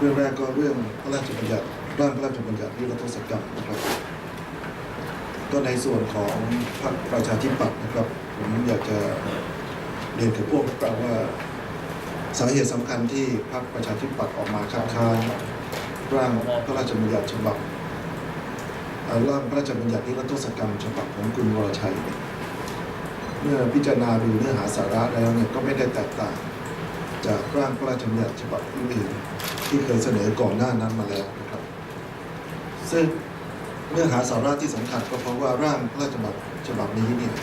เรื่องแรกก็เรื่องพระราชบัญญัติร่างพระราชบัญญัตินิรโทษกรรมนะครับ ก็ในส่วนของพรรคประชาธิปัตย์นะครับ ผมอยากจะเรียนกับพวกเราว่าสาเหตุสำคัญที่พรรคประชาธิปัตย์ออกมาคัดค้านร่างพระราชบัญญัติฉบับร่างพระราชบัญญัตินิรโทษกรรมฉบับของคุณวรชัยเนี่ยเมื่อพิจารณาดูเนื้อหาสาระแล้วเนี่ยก็ไม่ได้แตกต่าง จากร่างพระราชบัญญัติฉบับอื่นที่เคยเสนอก่อนหน้านั้นมาแล้วนะครับ ซึ่งเนื้อหาสาระที่สำคัญก็เพราะว่าร่างพระราชบัญญัติฉบับนี้เนี่ย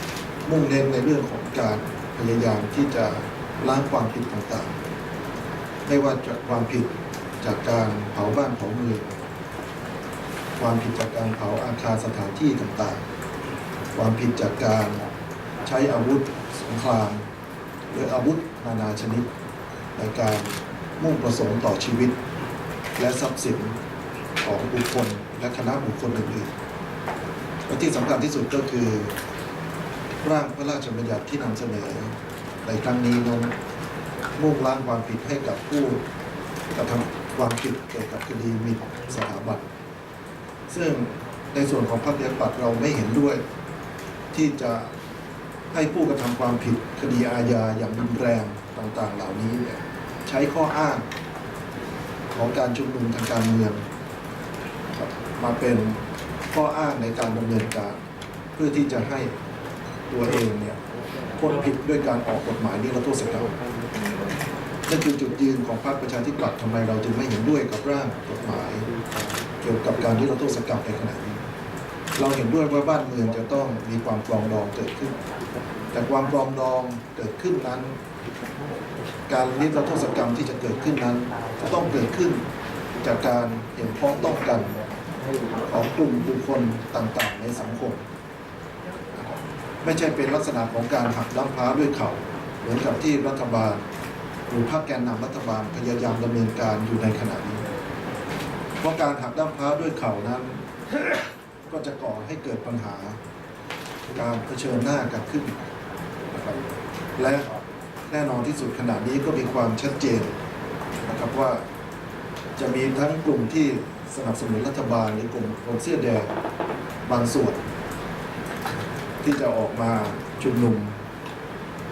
มุ่งเน้นในเรื่องของการพยายามที่จะล้างความผิดต่างๆ ไม่ว่าจะความผิดจากการเผาบ้านเผาเมืองความผิดจากการเผาอาคารสถานที่ต่างๆ ความผิดจากการใช้อาวุธสงคราม หรืออาวุธนานาชนิด ในการมุ่งประสงค์ต่อชีวิต และทรัพย์สินของบุคคลและคณะบุคคลอื่นๆและที่สำคัญที่สุดก็คือ ร่างพระราชบัญญัติที่นำเสนอ ในครั้งนี้นั้นมุ่งล้างความผิดให้กับผู้กระทำความผิดเกี่ยวกับคดีหมิ่นสถาบันซึ่งในส่วนของพรรคประชาธิปัตเราไม่เห็นด้วย ที่จะให้ผู้กระทำความผิดคดีอาญาอย่างรุนแรงต่างๆ เหล่านี้เนี่ย ใช้ข้ออ้างของการชุมนุมทางการเมืองมาเป็นข้ออ้างในการดำเนินการ เพื่อที่จะให้ตัวเองเนี่ยพ้นผิดด้วยการออกกฎหมายนิรโทษกรรมนั่นคือจุดยืนของพรรคประชาธิปัตย์ทำไมเราจึงไม่เห็นด้วยกับร่างกฎหมาย เกี่ยวกับการนิรโทษกรรมในขณะนี้ เราเห็นด้วยว่าบ้านเมืองจะต้องมีความปรองดองเกิดขึ้น แต่ความปรองดองเกิดขึ้นนั้น การนิรโทษกรรมที่จะเกิดขึ้นนั้น จะต้องเกิดขึ้นจากการเห็นพ้องต้องกันของกลุ่มบุคคลต่างๆ ในสังคม ไม่ใช่เป็นลักษณะของการหักล้างพ้าด้วยเข่าเหมือนกับที่รัฐบาลหรือพรรคแกนนำรัฐบาลพยายามดำเนินการอยู่ในขณะนี้ เพราะการหักด้ามพร้าด้วยเข่านั้น ก็จะก่อให้เกิดปัญหา การเผชิญหน้ากันขึ้นและ แน่นอนที่สุดขณะนี้ก็มีความชัดเจนนะครับว่าจะมีทั้งกลุ่มที่สนับสนุนรัฐบาลหรือกลุ่มคนเสื้อแดงบางส่วน ที่จะออกมาชุมนุม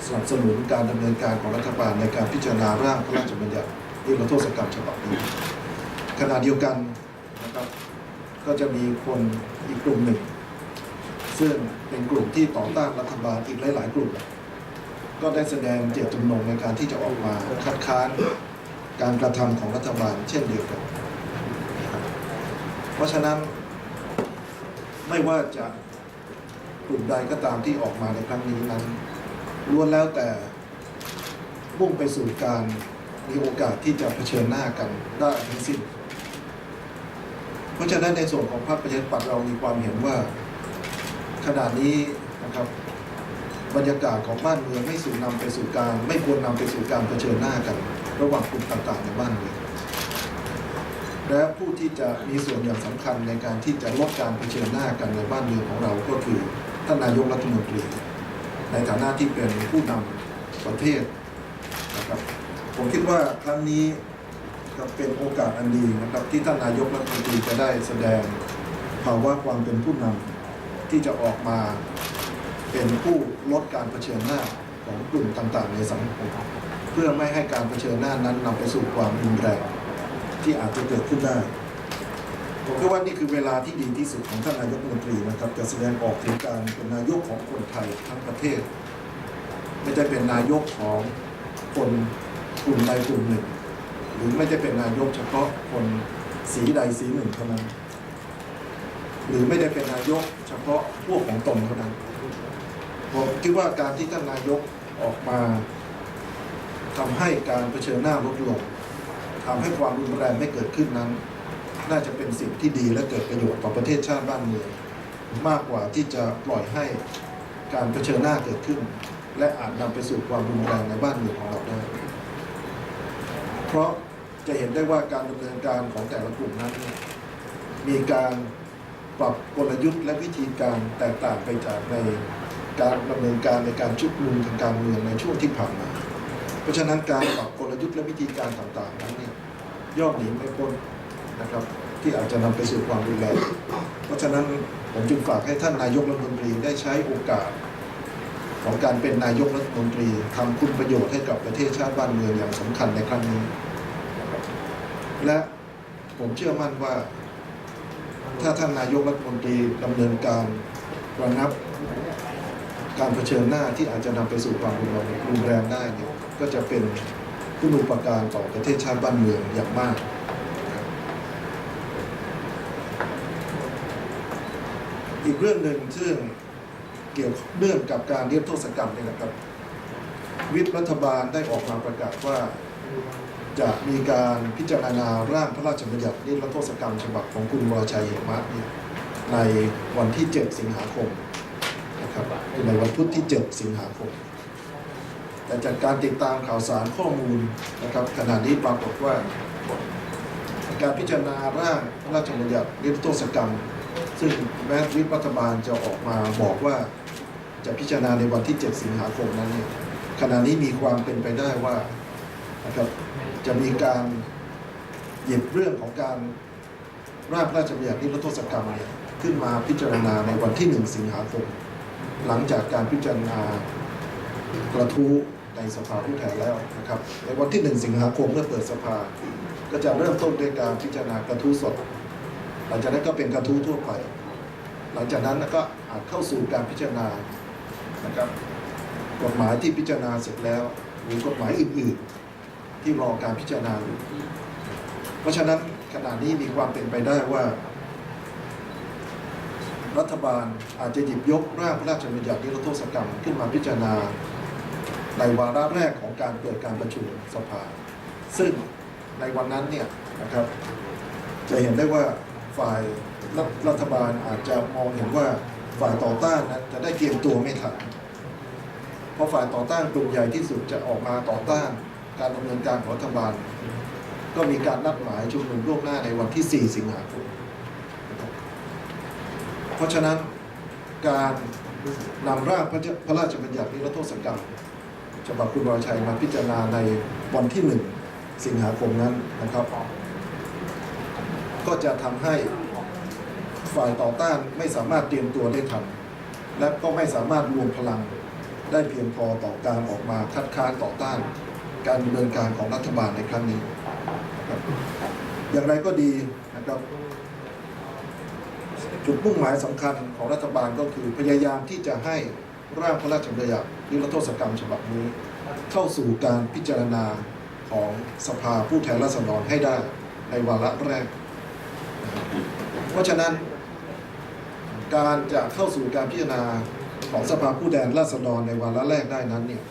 สนับสนุนการดำเนินการของรัฐบาลในการพิจารณาร่างพระราชบัญญัตินิรโทษกรรมฉบับนี้ขณะเดียวกันนะครับก็จะมีคนอีกกลุ่มหนึ่ง ซึ่งเป็นกลุ่มที่ต่อต้านรัฐบาลอีกหลาย ๆ กลุ่ม ก็ได้แสดงเจตจำนงในการที่จะออกมาคัดค้านการกระทำของรัฐบาลเช่นเดียวกัน เพราะฉะนั้นไม่ว่าจะกลุ่มใดก็ตามที่ออกมาในครั้งนี้นั้นล้วนแล้วแต่มุ่งไปสู่การมีโอกาสที่จะเผชิญหน้ากันได้ทั้งสิ้น เพราะฉะนั้นในส่วนของพรรคประชาธิปัตย์เรามีความเห็นว่าขณะนี้นะครับ บรรยากาศของบ้านเมืองไม่สู่นำไปสู่การ ไม่ควรนำไปสู่การเผชิญหน้ากัน ระหว่างกลุ่มต่างๆในบ้านเมืองและผู้ที่จะมีส่วนอย่างสำคัญในการที่จะลดการเผชิญหน้ากันในบ้านเมืองของเราก็คือท่านนายกรัฐมนตรี ในฐานะที่เป็นผู้นำประเทศนะครับผมคิดว่าครั้งนี้เป็นโอกาสอันดีนะครับที่ท่านนายกรัฐมนตรีจะได้แสดงภาวะความเป็นผู้นำที่จะออกมา เป็นผู้ลดการเผชิญหน้าของกลุ่มต่างๆ ในสังคมเพื่อไม่ให้การเผชิญหน้านั้นนำไปสู่ความรุนแรงที่อาจจะเกิดขึ้นได้ผมคิดว่านี่คือเวลาที่ดีที่สุดของท่านนายกรัฐมนตรีนะครับจะแสดงออกถึงการเป็นนายกของคนไทยทั้งประเทศ ไม่ใช่เป็นนายกของคนกลุ่มใดกลุ่มหนึ่ง หรือไม่ใช่เป็นนายกเฉพาะคนสีใดสีหนึ่งเท่านั้น หรือไม่ได้เป็นนายกเฉพาะพวกของตนเท่านั้น ผมคิดว่าการที่ท่านนายกออกมาทำให้การเผชิญหน้าลดลงทำให้ความรุนแรงไม่เกิดขึ้นนั้น น่าจะเป็นสิ่งที่ดีและเกิดประโยชน์ต่อประเทศชาติบ้านเมืองมากกว่าที่จะปล่อยให้การเผชิญหน้าเกิดขึ้น และอาจนำไปสู่ความรุนแรงในบ้านเมืองของเราได้ เพราะจะเห็นได้ว่าการดำเนินการของแต่ละกลุ่มนั้น มีการปรับกลยุทธ์และวิธีการแตกต่างไปจากใน การดำเนินการในการชุมนุมทางการเมืองในช่วงที่ผ่านมา เพราะฉะนั้นการปรับกลยุทธ์และวิธีการต่างๆนั้นเนี่ยย่อมหนีไม่พ้นนะครับ ที่อาจจะนำไปสู่ความรุนแรงเพราะฉะนั้นผมจึงฝากให้ท่านนายกรัฐมนตรีได้ใช้โอกาส ของการเป็นนายกรัฐมนตรีทำคุณประโยชน์ให้กับประเทศชาติบ้านเมืองอย่างสำคัญในครั้งนี้ และผมเชื่อมั่นว่า ถ้าท่านนายกรัฐมนตรีดำเนินการระงับ การเผชิญหน้าที่อาจจะนำไปสู่ความรุนแรงรุนแรงได้เนี่ยก็จะเป็นคุณูปการต่อประเทศชาติบ้านเมืองอย่างมากอีกเรื่องหนึ่งซึ่งเกี่ยวเนื่องกับการเรียกโทษกรรมนี่นะครับ วิปรัฐบาลได้ออกมาประกาศว่า จะมีการพิจารณาร่างพระราชบัญญัตินิรโทษกรรมฉบับของคุณวรชัยเหมะเนี่ยในวันที่ 7 สิงหาคม ครับในวันพุธที่ 7 สิงหาคม แต่จากการติดตามข่าวสารข้อมูลนะครับขณะนี้ปรากฏว่า การพิจารณาร่างพระราชบัญญัตินิรโทษกรรม ซึ่งแม้วิปรัฐบาลจะออกมาบอกว่าจะพิจารณาในวันที่ 7 สิงหาคมนั้นเนี่ยขณะนี้มีความเป็นไปได้ว่านะครับจะมีการหยิบเรื่องของการร่างพระราชบัญญัตินิรโทษกรรมเนี่ยขึ้นมาพิจารณาในวันที่ 1 สิงหาคม หลังจากการพิจารณากระทู้ในสภาผู้แทนแล้วนะครับ ในวันที่ 1 สิงหาคมเมื่อเปิดสภา ก็จะเริ่มต้นด้วยการพิจารณากระทู้สด หลังจากนั้นก็เป็นกระทู้ทั่วไป หลังจากนั้นก็อาจเข้าสู่การพิจารณานะครับกฎหมายที่พิจารณาเสร็จแล้วหรือกฎหมายอื่น ๆ ที่รอการพิจารณาอยู่เพราะฉะนั้นขณะนี้มีความเป็นไปได้ว่า รัฐบาลอาจจะหยิบยกร่างพระราชบัญญัตินิรโทษกรรมขึ้นมาพิจารณา ในวาระแรกของการเปิดการประชุมสภา ซึ่งในวันนั้นเนี่ยนะครับจะเห็นได้ว่าฝ่ายรัฐรัฐบาลอาจจะมองเห็นว่าฝ่ายต่อต้านนะจะได้เตรียมตัวไม่ทันเพราะฝ่ายต่อต้านกลุ่มใหญ่ที่สุดจะออกมาต่อต้านการดำเนินการของรัฐบาล ก็มีการนัดหมายชุมนุมล่วงหน้าในวันที่ 4 สิงหาคม เพราะฉะนั้นการนำร่างพระราชบัญญัตินิรโทษกรรมฉบับคุณวรชัยมาพิจารณาในวันที่1สิงหาคมนั้นนะครับ ก็จะทำให้ฝ่ายต่อต้านไม่สามารถเตรียมตัวได้ทันและก็ไม่สามารถรวมพลังได้เพียงพอต่อการออกมาคัดค้านต่อต้าน การดำเนินการของรัฐบาลในครั้งนี้ อย่างไรก็ดีนะครับ จุดมุ่งหมายสำคัญของรัฐบาลก็คือพยายามที่จะให้ร่างพระราชบัญญัตินิรโทษกรรมฉบับนี้ เข้าสู่การพิจารณาของสภาผู้แทนราษฎรให้ได้ในวาระแรก เพราะฉะนั้น การจะเข้าสู่การพิจารณาของสภาผู้แทนราษฎรในวาระแรกได้นั้นเนี่ย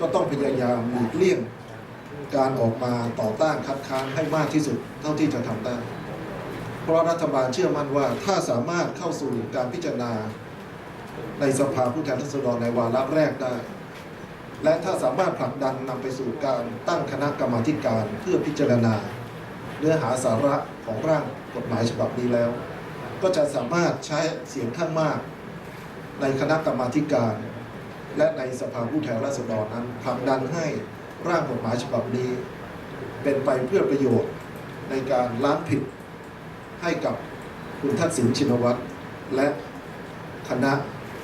ก็ต้องพยายามหลีกเลี่ยงการออกมาต่อต้านคัดค้านให้มากที่สุดเท่าที่จะทำได้ เพราะรัฐบาลเชื่อมั่นว่าถ้าสามารถเข้าสู่การพิจารณา ในสภาผู้แทนราษฎรในวาระแรกได้ และถ้าสามารถผลักดันนำไปสู่การตั้งคณะกรรมาธิการเพื่อพิจารณา เนื้อหาสาระของร่างกฎหมายฉบับนี้แล้ว ก็จะสามารถใช้เสียงข้างมาก ในคณะกรรมาธิการ และในสภาผู้แทนราษฎรนั้นผลักดันให้ร่างกฎหมายฉบับนี้ เป็นไปเพื่อประโยชน์ในการล้างผิด ให้กับคุณทักษิณชินวัตรและคณะ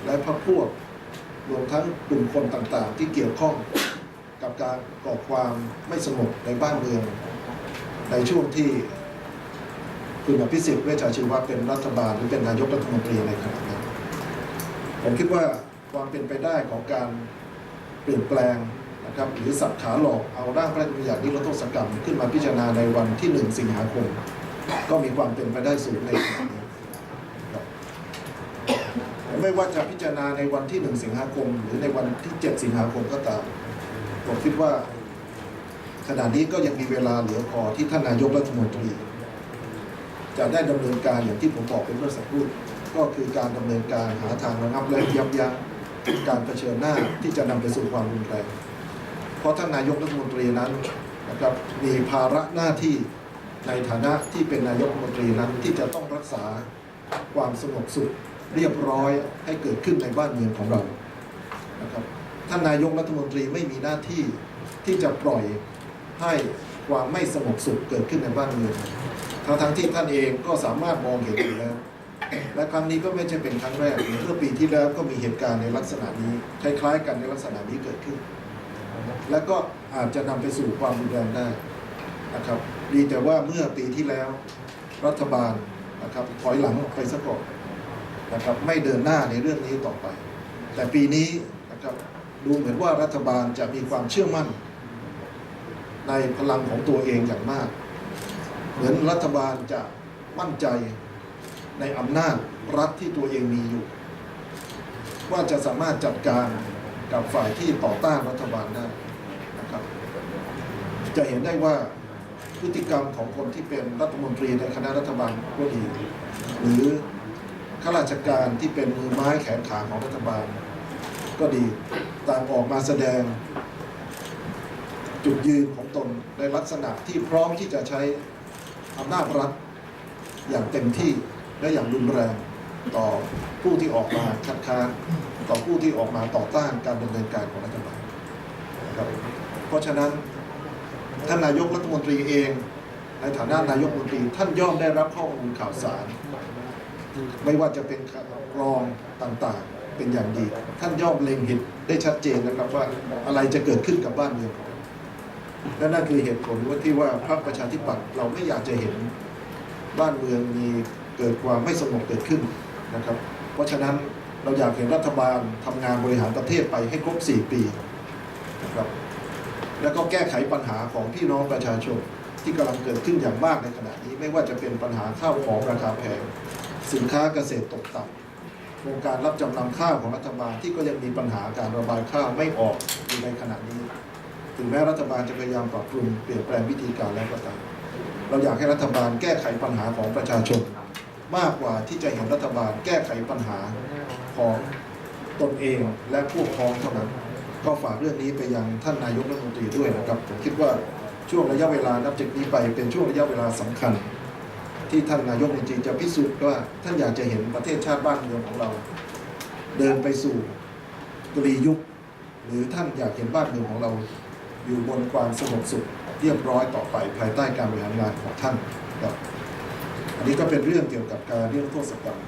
และพรรคพวกรวมทั้งกลุ่มคนต่างๆ ที่เกี่ยวข้องกับการก่อความไม่สงบในบ้านเมือง ในช่วงที่คุณอภิสิทธิ์เวชชาชีวะเป็นรัฐบาลหรือเป็นนายกรัฐมนตรีในขณะนั้นผมคิดว่าความเป็นไปได้ของการเปลี่ยนแปลงนะครับหรือสับขาหลอกเอาร่างพระราชบัญญัตินิรโทษกรรมขึ้นมาพิจารณาในวันที่ 1 สิงหาคม ก็มีความเป็นไปได้สูงในขณะนี้ไม่ว่าจะพิจารณาในวันที่ 1 สิงหาคม หรือในวันที่ 7 สิงหาคมก็ตาม ผมคิดว่าขณะนี้ก็ยังมีเวลาเหลือพอที่ท่านนายกรัฐมนตรี จะได้ดำเนินการอย่างที่ผมบอกเป็นเมื่อสักครู่ก็คือการดำเนินการหาทางระงับและยับยั้งการเผชิญหน้าที่จะนำไปสู่ความรุนแรงเพราะท่านนายกรัฐมนตรีนั้นนะครับมีภาระหน้าที่ ในฐานะที่เป็นนายกรัฐมนตรีนั้นที่จะต้องรักษาความสงบสุขเรียบร้อยให้เกิดขึ้นในบ้านเมืองของเรานะครับท่านนายกรัฐมนตรีไม่มีหน้าที่ที่จะปล่อยให้ความไม่สงบสุขเกิดขึ้นในบ้านเมืองทั้งทั้งที่ท่านเองก็สามารถมองเห็นอยู่แล้ว และครั้งนี้ก็ไม่ใช่เป็นครั้งแรกเมื่อปีที่แล้วก็มีเหตุการณ์ในลักษณะนี้คล้ายๆกันในลักษณะนี้เกิดขึ้น และก็อาจจะนำไปสู่ความรุนแรงได้ นะครับดีแต่ว่าเมื่อปีที่แล้วรัฐบาลนะครับถอยหลังออกไปซะก่อนนะครับไม่เดินหน้าในเรื่องนี้ต่อไป แต่ปีนี้นะครับดูเหมือนว่ารัฐบาลจะมีความเชื่อมั่น ในพลังของตัวเองอย่างมาก เหมือนรัฐบาลจะมั่นใจในอำนาจรัฐที่ตัวเองมีอยู่ ว่าจะสามารถจัดการกับฝ่ายที่ต่อต้านรัฐบาลได้นะครับ จะเห็นได้ว่า พฤติกรรมของคนที่เป็นรัฐมนตรีในคณะรัฐบาลก็ดี หรือข้าราชการที่เป็นมือไม้แขนขาของรัฐบาล ก็ดีต่างออกมาแสดง จุดยืนของตนในลักษณะที่พร้อมที่จะใช้อำนาจรัฐอย่างเต็มที่และอย่างรุนแรงต่อผู้ที่ออกมาคัดค้านต่อผู้ที่ออกมาต่อต้านการดำเนินการของรัฐบาลนะครับเพราะฉะนั้น ท่านนายกรัฐมนตรีเอง ในฐานะนายกรัฐมนตรี ท่านย่อมได้รับข้อมูลข่าวสาร ไม่ว่าจะเป็นข่าวกรองต่างๆ เป็นอย่างดี ท่านย่อมเล็งเห็นได้ชัดเจนนะครับว่าอะไรจะเกิดขึ้นกับบ้านเมืองและนั่นคือเหตุผลว่าที่ว่าพรรคประชาธิปัตย์เราไม่อยากจะเห็นบ้านเมืองมีเกิดความไม่สงบเกิดขึ้นนะครับ เพราะฉะนั้นเราอยากเห็นรัฐบาลทำงานบริหารประเทศไปให้ครบ 4 ปีนะครับ แล้วก็แก้ไขปัญหาของพี่น้องประชาชนที่กำลังเกิดขึ้นอย่างมากในขณะนี้ ไม่ว่าจะเป็นปัญหาข้าวของราคาแพงสินค้าเกษตรตกต่ำโครงการรับจำนำข้าวของรัฐบาลที่ก็ยังมีปัญหาการระบายข้าวไม่ออกอยู่ในขณะนี้ ถึงแม้รัฐบาลจะพยายามปรับปรุงเปลี่ยนแปลงวิธีการแล้วก็ตามเราอยากให้รัฐบาลแก้ไขปัญหาของประชาชน มากกว่าที่จะเห็นรัฐบาลแก้ไขปัญหาของตนเองและพวกพ้องเท่านั้น ก็ฝากเรื่องนี้ไปยังท่านนายกรัฐมนตรีด้วยนะครับผมคิดว่าช่วงระยะเวลานับจากนี้ไปเป็นช่วงระยะเวลาสำคัญ ที่ท่านนายกรัฐมนตรีจะพิสูจน์ว่าท่านอยากจะเห็นประเทศชาติบ้านเมืองของเรา เดินไปสู่ตรียุค หรือท่านอยากเห็นบ้านเมืองของเรา อยู่บนความสงบสุขเรียบร้อยต่อไปภายใต้การบริหารงานของท่านครับอันนี้ก็เป็นเรื่องเกี่ยวกับการเรื่องโทษกรรม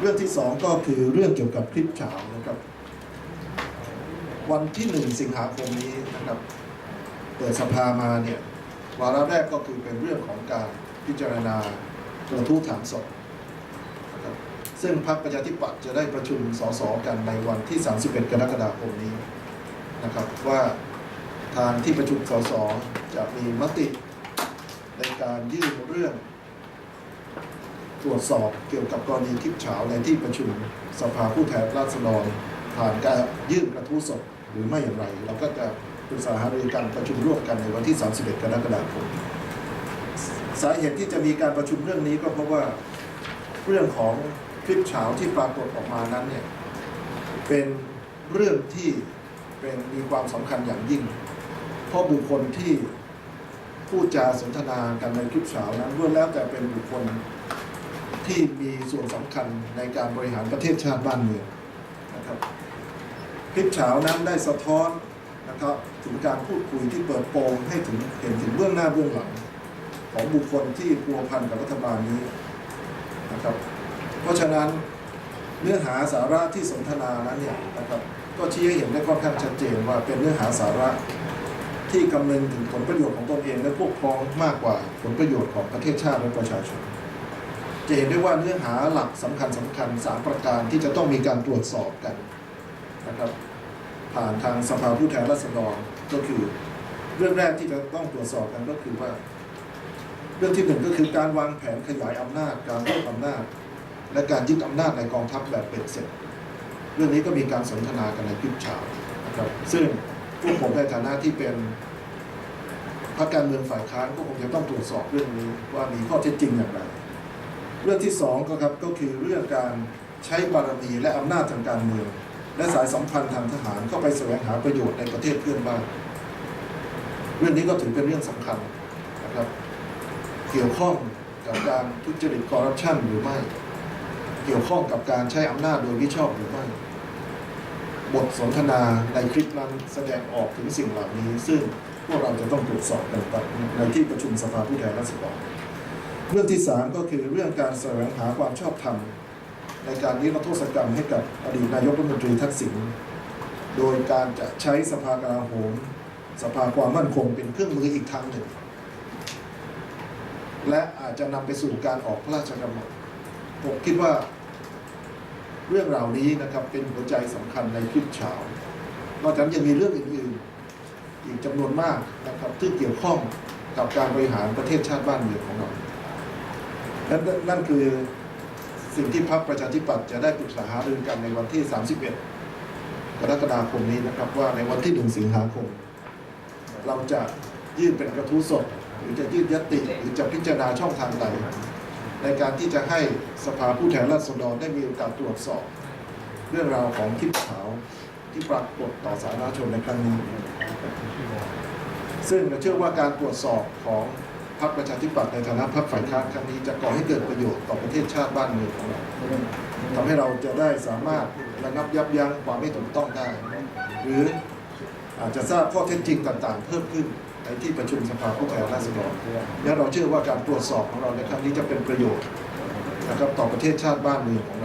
เรื่องที่สองก็คือเรื่องเกี่ยวกับคลิปเฉานะครับ วันที่หนึ่งสิงหาคมนี้นะครับเปิดสภามาเนี่ยวาระแรกก็คือเป็นเรื่องของการพิจารณากระทู้ถามสดนะครับซึ่งพรรคประชาธิปัตย์จะได้ประชุมสสกันในวันที่ 31 กรกฎาคมนี้นะครับว่าทางที่ประชุมสสจะมีมติในการยื่นเรื่อง ตรวจสอบเกี่ยวกับกรณีคลิปเฉาในที่ประชุมสภาผู้แทนราษฎรผ่านการยื่นกระทู้สด รือไม่อย่างไร เราก็จะปรึกษาหารือกันประชุมร่วมกันในวันที่ 31 กรกฎาคม สาเหตุที่จะมีการประชุมเรื่องนี้ก็เพราะว่าเรื่องของคลิปเฉาที่ปรากฏออกมานั้นเนี่ยเป็นเรื่องที่เป็นมีความสำคัญอย่างยิ่ง เพราะบุคคลที่พูดจาสนทนากันในคลิปเฉานั้นล้วนแล้วแต่เป็นบุคคลที่มีส่วนสำคัญในการบริหารประเทศชาติบ้านเมืองนะครับ คลิปเฉานั้นได้สะท้อนนะครับถึงการพูดคุยที่เปิดโปงให้ถึงเห็นถึงเบื้องหน้าเบื้องหลัง ของบุคคลที่พัวพันกับรัฐบาลนี้นะครับ เพราะฉะนั้นเนื้อหาสาระที่สนทนานั้นเนี่ยนะครับก็ชี้ให้เห็นได้ค่อนข้างชัดเจนว่าเป็นเนื้อหาสาระที่คำนึงถึงผลประโยชน์ของตนเองและพวกพ้องมากกว่าผลประโยชน์ของประเทศชาติและประชาชน จะเห็นได้ว่าเนื้อหาหลักสำคัญสำคัญสามประการที่จะต้องมีการตรวจสอบกัน นะครับผ่านทางสภาผู้แทนราษฎรก็คือ เรื่องแรกที่จะต้องตรวจสอบกันก็คือว่า เรื่องที่หนึ่งก็คือการวางแผนขยายอำนาจ การรวบอำนาจ และการยึดอำนาจในกองทัพแบบเป็ดเสร็จ เรื่องนี้ก็มีการสนทนากันในคลิปเช้านะครับซึ่งพวกผมในฐานะที่เป็นพรรคการเมืองฝ่ายค้านก็คงจะต้องตรวจสอบเรื่องนี้ว่ามีข้อเท็จจริงอย่างไร เรื่องที่สองก็ครับก็คือเรื่องการใช้บารมีและอำนาจทางการเมือง และสายสัมพันธ์ทางทหารเข้าไปแสวงหาประโยชน์ในประเทศเพื่อนบ้าน เรื่องนี้ก็ถือเป็นเรื่องสำคัญนะครับ เกี่ยวข้องกับการทุจริตคอร์รัปชันหรือไม่ เกี่ยวข้องกับการใช้อำนาจโดยมิชอบหรือไม่ บทสนทนาในคลิปนั้นแสดงออกถึงสิ่งเหล่านี้ ซึ่งพวกเราจะต้องตรวจสอบกันต่ในที่ประชุมสภาผู้แทนราษฎรเรื่องที่สามก็คือเรื่องการแสวงหาความชอบธรรม ในการนิรโทษกรรมให้กับอดีตนายกรัฐมนตรีทักษิณโดยการจะใช้สภากลาโหม สภาความมั่นคงเป็นเครื่องมืออีกทางหนึ่ง และอาจจะนำไปสู่การออกพระราชกำหนดผมคิดว่าเรื่องราวนี้นะครับเป็นหัวใจสำคัญในคลิปเช้านอกจากยังมีเรื่องอื่นๆ อีกจำนวนมากนะครับที่เกี่ยวข้องกับการบริหารประเทศชาติบ้านเมืองของเรา นั่นนั่นคือ สิ่งที่พรรคประชาธิปัตย์จะได้ปรึกษาหารือกันในวันที่ 31 กรกฎาคมนี้นะครับ ว่าในวันที่ 1 สิงหาคม เราจะยื่นเป็นกระทู้สด หรือจะยื่นยติหรือจะพิจารณาช่องทางใดในการที่จะให้สภาผู้แทนราษฎรได้มีโอกาสตรวจสอบ เรื่องราวของคลิปขาวที่ปรากฏต่อสาธารณชนในครั้งนี้ ซึ่งเชื่อว่าการตรวจสอบของ พรรคประชาธิปัตย์ในฐานะพรรคฝ่ายค้านครั้งนี้จะก่อให้เกิดประโยชน์ต่อประเทศชาติบ้านเมืองของเราทำให้เราจะได้สามารถระงับยับยั้งความไม่ถูกต้องได้ หรืออาจจะทราบข้อเท็จจริงต่างๆ เพิ่มขึ้นในที่ประชุมสภาผู้แทนราษฎรและเราเชื่อว่าการตรวจสอบของเราในครั้งนี้จะเป็นประโยชน์นะครับต่อประเทศชาติบ้านเมืองของ